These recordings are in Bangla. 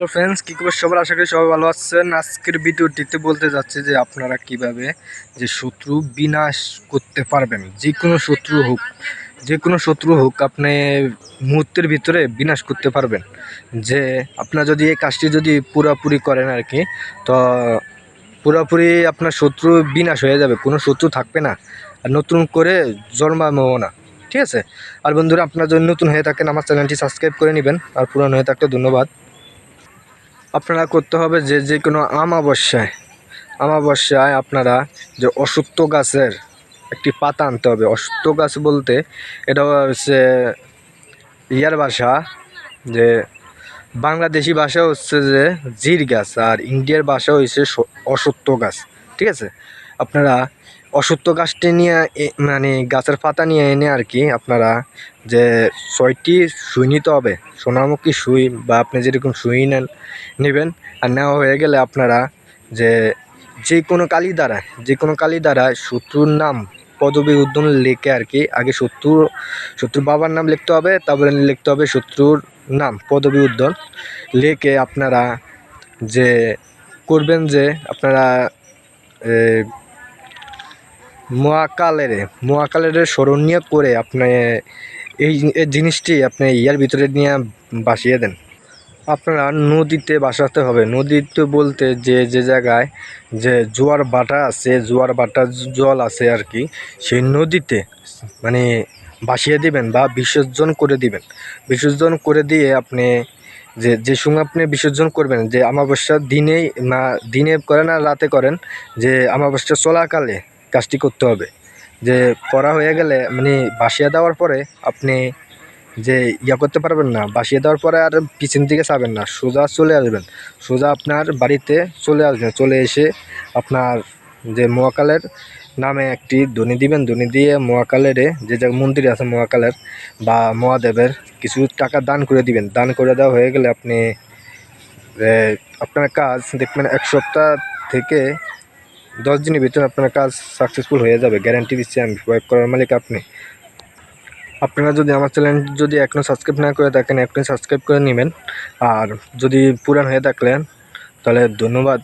তো ফ্রেন্ডস কী খবর? সবার আশা করি সবাই ভালো আছেন। আজকের ভিডিওটিতে বলতে যাচ্ছে যে আপনারা কীভাবে যে শত্রু বিনাশ করতে পারবেন, যে কোনো শত্রু হোক, যে কোনো শত্রু হোক আপনি মুহূর্তের ভিতরে বিনাশ করতে পারবেন। যে আপনার যদি এই কাজটি যদি পুরোপুরি করেন আর কি, তো পুরোপুরি আপনার শত্রু বিনাশ হয়ে যাবে, কোনো শত্রু থাকবে না। আর নতুন করে জন্মাবো না, ঠিক আছে? আর বন্ধুরা, আপনার যদি নতুন হয়ে থাকেন, আমার চ্যানেলটি সাবস্ক্রাইব করে নেবেন। আর পুরানো হয়ে থাকলে ধন্যবাদ। আপনারা করতে হবে যে যে কোনো আমাবস্যায় আমাবস্যায় আপনারা যে অসুস্থ গাছের একটি পাতা আনতে হবে। অসুস্থ গাছ বলতে এটা হচ্ছে ইয়ার ভাষা যে বাংলাদেশি ভাষা হচ্ছে যে জির গাছ, আর ইন্ডিয়ার ভাষা হচ্ছে অসত্য গাছ। ঠিক আছে? আপনারা অসত্য গাছটি নিয়ে মানে গাছের পাতা নিয়ে এনে আর কি আপনারা যে ছয়টি সুই নিতে হবে, সোনামুখী সুই বা আপনি যেরকম সুই নেন, নেবেন আর নেওয়া হয়ে গেলে আপনারা যে যে কোনো কালি দ্বারা যে কোনো কালি দ্বারা শত্রুর নাম পদবী উদ্যম লিখে আর কি আগে শত্রু, শত্রুর বাবার নাম লিখতে হবে, তারপরে লিখতে হবে শত্রুর নাম পদবী উদ্যম লিখে আপনারা যে করবেন যে আপনারা এ, মোয়াকালের মোয়াকালের স্মরণ নিয়ে করে আপনি এই জিনিসটি আপনি ইয়ার ভিতরে নিয়ে বাসিয়ে দেন। আপনারা নদীতে বাসাতে হবে। নদীতে বলতে যে যে জায়গায় যে জোয়ার বাটা আছে জোয়ার বাটা জল আছে আর কি সেই নদীতে মানে বাসিয়ে দিবেন বা বিসর্জন করে দিবেন। বিসর্জন করে দিয়ে আপনি যে যে সঙ্গে আপনি বিসর্জন করবেন, যে অমাবস্যার দিনেই না দিনে করেন আর রাতে করেন, যে অমাবস্যা চলাকালে কাজটি করতে হবে। যে করা হয়ে গেলে মানে বাসিয়ে দেওয়ার পরে আপনি যে ইয়া করতে পারবেন না বাসিয়ে দেওয়ার পরে আর পিছন দিকে যাবেন না, সোজা চলে আসবেন। সোজা আপনার বাড়িতে চলে আসবেন, চলে এসে আপনার যে মহাকালের নামে একটি ধ্বনি দিবেন। ধ্বনি দিয়ে মহাকালের যে যে মন্দির আছে মহাকালের বা মহাদেবের কিছু টাকা দান করে দিবেন। দান করে দেওয়া হয়ে গেলে আপনি আপনার কাজ দেখবেন এক সপ্তাহ থেকে দশ দিনের ভিতরে আপনার কাজ সাকসেসফুল হয়ে যাবে। গ্যারান্টি দিচ্ছি আমি প্রয়োগ করার মালিক আপনি। আপনারা যদি আমার চ্যানেল যদি এখনও সাবস্ক্রাইব না করে থাকেন, এখনই সাবস্ক্রাইব করে নেবেন। আর যদি পুরান হয়ে থাকলেন, তাহলে ধন্যবাদ।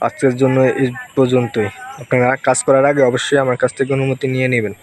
আজকের জন্য এই পর্যন্তই। আপনারা কাজ করার আগে অবশ্যই আমার কাছ থেকে অনুমতি নিয়ে নেবেন।